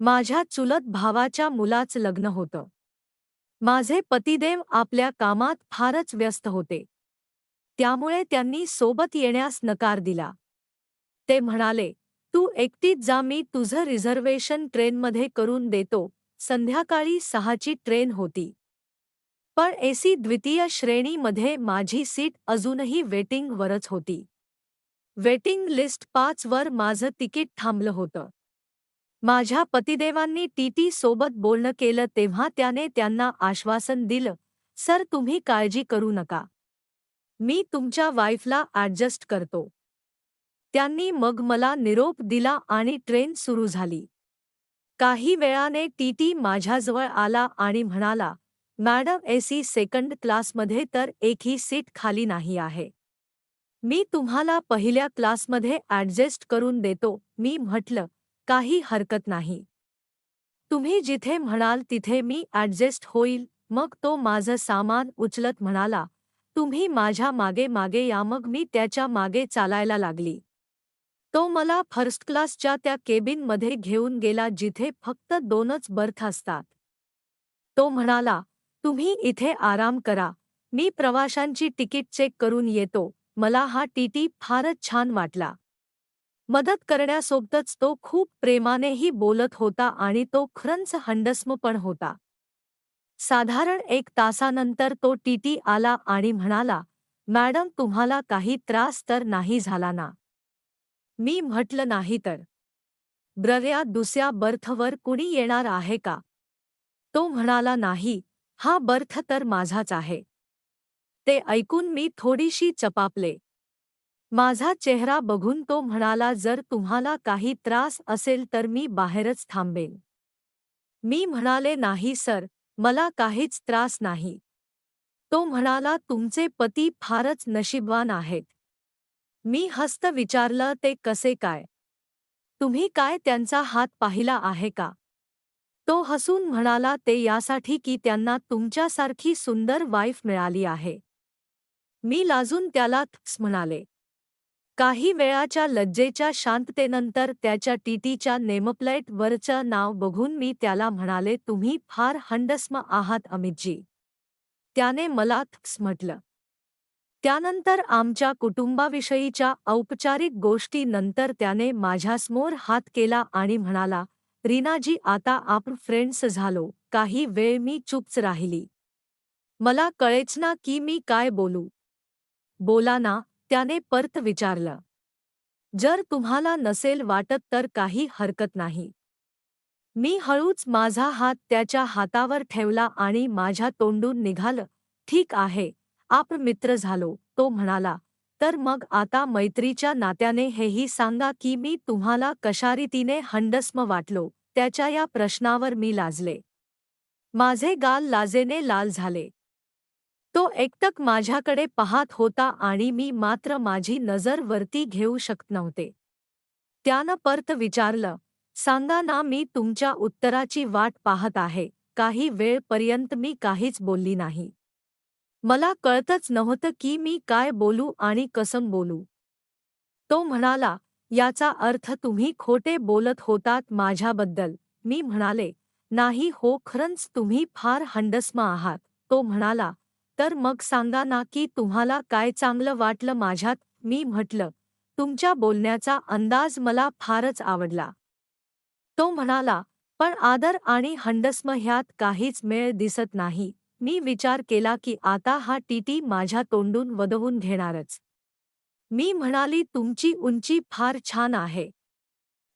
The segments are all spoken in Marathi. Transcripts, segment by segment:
माझ्या चुलत भावाच्या मुलाच लग्न होतं. माझे पतिदेव आपल्या कामात फारच व्यस्त होते. त्यामुळे त्यांनी सोबत येण्यास नकार दिला. ते म्हणाले तू एकटीच जा मी तुझं रिझर्वेशन ट्रेनमध्ये करून देतो. संध्याकाळी सहाची ट्रेन होती. पण एसी द्वितीय श्रेणीमध्ये माझी सीट अजूनही वेटिंगवरच होती. वेटिंग लिस्ट पाचवर माझं तिकीट थांबलं होतं. माझ्या पतिदेवांनी टीटी सोबत बोलणं केलं तेव्हा त्याने त्यांना आश्वासन दिलं सर तुम्ही काळजी करू नका. मी तुमच्या वाईफला ॲडजस्ट करतो. त्यांनी मग मला निरोप दिला आणि ट्रेन सुरू झाली. काही वेळाने टीटी माझ्याजवळ आला आणि म्हणाला मॅडम एसी सेकंड क्लासमध्ये तर एकही सीट खाली नाही आहे. मी तुम्हाला पहिल्या क्लासमध्ये ॲडजस्ट करून देतो मी म्हटलं. काही हरकत नाही. तुम्ही जिथे म्हणाल तिथे मी ॲडजस्ट होईल मग तो माझं सामान उचलत म्हणाला तुम्ही माझ्या मागे मागे या मग मी त्याच्यामागे चालायला लागली. तो मला फर्स्ट क्लासच्या त्या केबिनमध्ये घेऊन गेला जिथे फक्त दोनच बर्थ असतात. तो म्हणाला तुम्ही इथे आराम करा मी प्रवाशांची तिकीट चेक करून येतो मला हा टीटी फारच छान वाटला. मदत करण्यासोबतच तो खूप प्रेमानेही बोलत होता आणि तो खरंच हंडस्म पण होता. साधारण एक तासानंतर तो टीटी आला आणि म्हणाला मॅडम तुम्हाला काही त्रास तर नाही झाला ना? मी म्हटलं नाही तर. ब्रव्या दुसऱ्या बर्थवर कुणी येणार आहे का? तो म्हणाला नाही हा बर्थ तर माझाच आहे. ते ऐकून मी थोडीशी चपापले. माझा चेहरा बघून तो म्हणाला जर तुम्हाला काही त्रास असेल तर मी बाहेरच थांबेन. मी म्हणाले नाही सर मला काहीच त्रास नाही. तो म्हणाला तुमचे पती फारच नशीबवान आहेत. मी हस्त विचारलं ते कसे काय? तुम्ही काय त्यांचा हात पाहिला आहे का? तो हसून म्हणाला ते यासाठी की त्यांना तुमच्यासारखी सुंदर वाईफ मिळाली आहे. मी लाजून त्याला थप्स म्हणाले काही वेळाच्या लज्जेच्या शांततेनंतर त्याच्या टीटीच्या नेमप्लेटवरचं नाव बघून मी त्याला म्हणाले तुम्ही फार हंडस्म आहात अमितजी त्याने मला थक्स म्हटलं. त्यानंतर आमच्या कुटुंबाविषयीच्या औपचारिक गोष्टी नंतर त्याने माझ्यासमोर हात केला आणि म्हणाला रीनाजी आता आपण फ्रेंड्स झालो. काही वेळ मी चुपच राहिली. मला कळेच ना की मी काय बोलू. बोला ना. त्याने परत विचारलं जर तुम्हाला नसेल वाटत तर काही हरकत नाही. मी हळूच माझा हात त्याच्या हातावर ठेवला आणि माझ्या तोंडून निघालं. ठीक आहे. आप मित्र झालो. तो म्हणाला तर मग आता मैत्रीच्या नात्याने हेही सांगा की मी तुम्हाला कशारीतीने हंडस्म वाटलो त्याच्या या प्रश्नावर मी लाजले. माझे गाल लाजेने लाल झाले. तो एकटक माझ्याकडे पाहत होता आणि मी मात्र माझी नजर वरती घेऊ शकत नव्हते. त्यानं परत विचारलं सांगा ना मी तुमच्या उत्तराची वाट पाहत आहे. काही वेळपर्यंत मी काहीच बोलली नाही. मला कळतच नव्हतं की मी काय बोलू आणि कसं बोलू. तो म्हणाला याचा अर्थ तुम्ही खोटे बोलत होतात माझ्याबद्दल. मी म्हणाले नाही हो खरंच तुम्ही फार हंडस्मा आहात. तो म्हणाला तर मग सांगा ना की तुम्हाला काय चांगलं वाटलं माझ्यात मी म्हटलं. तुमच्या बोलण्याचा अंदाज मला फारच आवडला. तो म्हणाला पण आदर आणि हंडस्म ह्यात काहीच मेळ दिसत नाही. मी विचार केला की आता हा टीटी माझ्या तोंडून वदवून घेणारच. मी म्हणाली तुमची उंची फार छान आहे.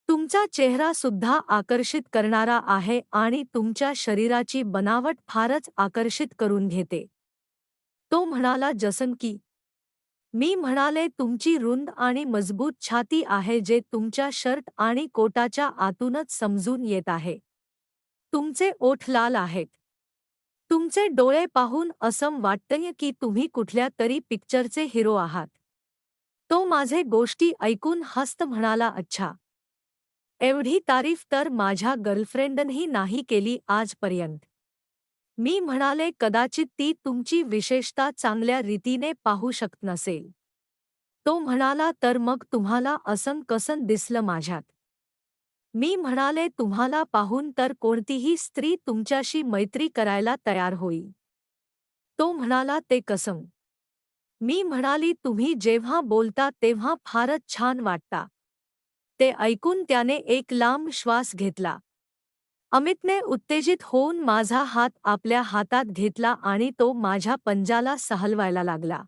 तुमचा चेहरा सुद्धा आकर्षित करणारा आहे आणि तुमच्या शरीराची बनावट फारच आकर्षित करून घेते. तो म्हणाला जसन की मी म्हणाले तुमची रुंद आणि मजबूत छाती आहे जे तुमच्या शर्ट आणि कोटाच्या आतूनच समजून येत आहे. तुमचे ओठ लाल आहेत. तुमचे डोळे पाहून असं वाटतंय की तुम्ही कुठल्या तरी पिक्चरचे हिरो आहात. तो माझे गोष्टी ऐकून हस्त म्हणाला अच्छा. एवढी तारीफ तर माझ्या गर्लफ्रेंडनही नाही केली आजपर्यंत. मी म्हणाले कदाचित ती तुमची विशेषता चांगल्या रीतीने पाहू शकत नसेल. तो म्हणाला तर मग तुम्हाला असं कसं दिसलं माझ्यात? मी म्हणाले तुम्हाला पाहून तर कोणतीही स्त्री तुमच्याशी मैत्री करायला तयार होई तो म्हणाला ते कसं? मी म्हणाली तुम्ही जेव्हा बोलता तेव्हा फारच छान वाटता. ते ऐकून त्याने एक लांब श्वास घेतला. अमितने उत्तेजित होऊन माझा हात आपल्या हातात घेतला आणि तो माझ्या पंजाला सहलवायला लागला.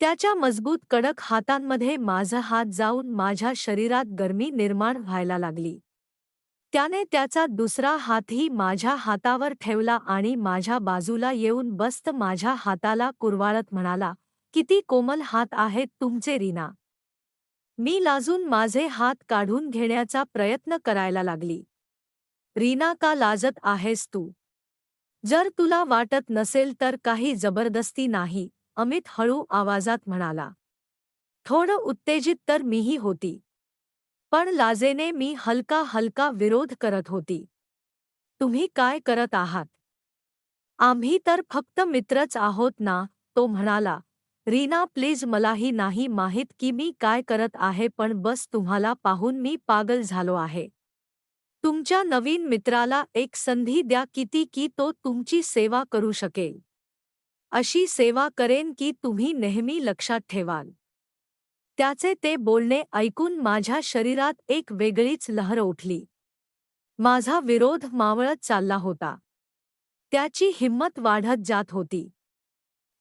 त्याच्या मजबूत कडक हातांमध्ये माझा हात जाऊन माझ्या शरीरात गरमी निर्माण व्हायला लागली. त्याने त्याचा दुसरा हातही माझ्या हातावर ठेवला आणि माझ्या बाजूला येऊन बस्त माझ्या हाताला कुरवाळत म्हणाला किती कोमल हात आहेत तुमचे रीना. मी लाजून माझे हात काढून घेण्याचा प्रयत्न करायला लागली. रीना का लाजत आहेस तू? जर तुला वाटत नसेल तर काही जबरदस्ती नाही अमित हळू आवाजात म्हणाला. थोडं उत्तेजित तर मीही होती. पण लाजेने मी हलका हलका विरोध करत होती. तुम्ही काय करत आहात? आम्ही तर फक्त मित्रच आहोत ना तो म्हणाला. रीना प्लीज मलाही नाही माहीत की मी काय करत आहे पण बस तुम्हाला पाहून मी पागल झालो आहे. तुमच्या नवीन मित्राला एक संधी द्या किती की तो तुमची सेवा करू शकेल. अशी सेवा करेन की तुम्ही नेहमी लक्षात ठेवाल. त्याचे ते बोलणे ऐकून माझ्या शरीरात एक वेगळीच लहर उठली. माझा विरोध मावळत चालला होता. त्याची हिंमत वाढत जात होती.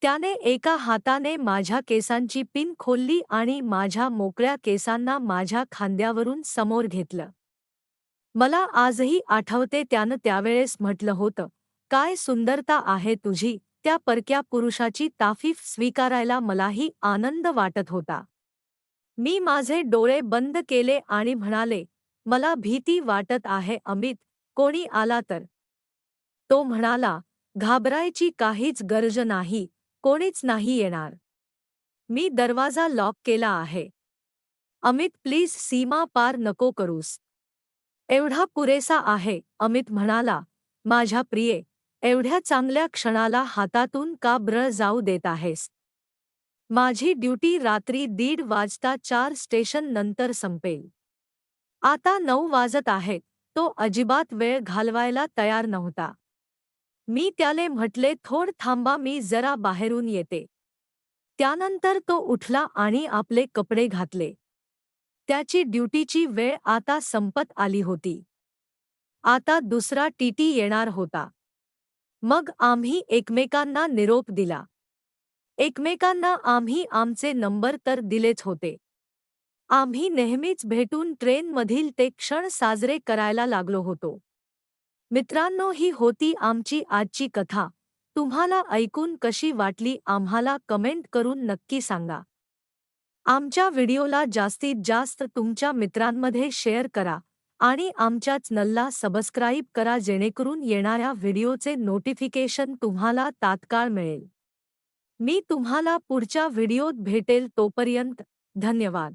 त्याने एका हाताने माझ्या केसांची पिन खोलली आणि माझ्या मोकळ्या केसांना माझ्या खांद्यावरून समोर घेतलं. मला आजही आठवते त्यानं त्यावेळेस म्हटलं होतं काय सुंदरता आहे तुझी त्या परक्या पुरुषाची ताफीफ स्वीकारायला मलाही आनंद वाटत होता. मी माझे डोळे बंद केले आणि म्हणाले मला भीती वाटत आहे अमित कोणी आला तर तो म्हणाला घाबरायची काहीच गरज नाही कोणीच नाही येणार. मी दरवाजा लॉक केला आहे. अमित प्लीज सीमा पार नको करूस. एवढा पुरेसा आहे अमित म्हणाला. माझ्या प्रिये एवढ्या चांगल्या क्षणाला हातातून का ब्र जाऊ देत आहेस? माझी ड्युटी रात्री दीड वाजता चार स्टेशन नंतर संपेल. आता नऊ वाजत आहेत तो अजिबात वेळ घालवायला तयार नव्हता. मी त्याले म्हटले थोड थांबा मी जरा बाहेरून येते. त्यानंतर तो उठला आणि आपले कपडे घातले. त्याची ड्युटीची वेळ आता संपत आली होती. आता दुसरा टीटी येणार होता. मग आम्ही एकमेकांना निरोप दिला. एकमेकांना आम्ही आमचे नंबर तर दिलेच होते. आम्ही नेहमीच भेटून ट्रेनमधील ते क्षण साजरे करायला लागलो होतो. मित्रांनो ही होती आमची आजची कथा. तुम्हाला ऐकून कशी वाटली आम्हाला कमेंट करून नक्की सांगा. आमच्या व्हिडिओला जास्तीत जास्त तुमच्या मित्रांमध्ये शेअर करा आणि आमच्या चॅनलला सबस्क्राईब करा जेणेकरून येणाऱ्या व्हिडिओचे नोटिफिकेशन तुम्हाला तात्काळ मिळेल. मी तुम्हाला पुढच्या व्हिडिओत भेटेल तोपर्यंत धन्यवाद.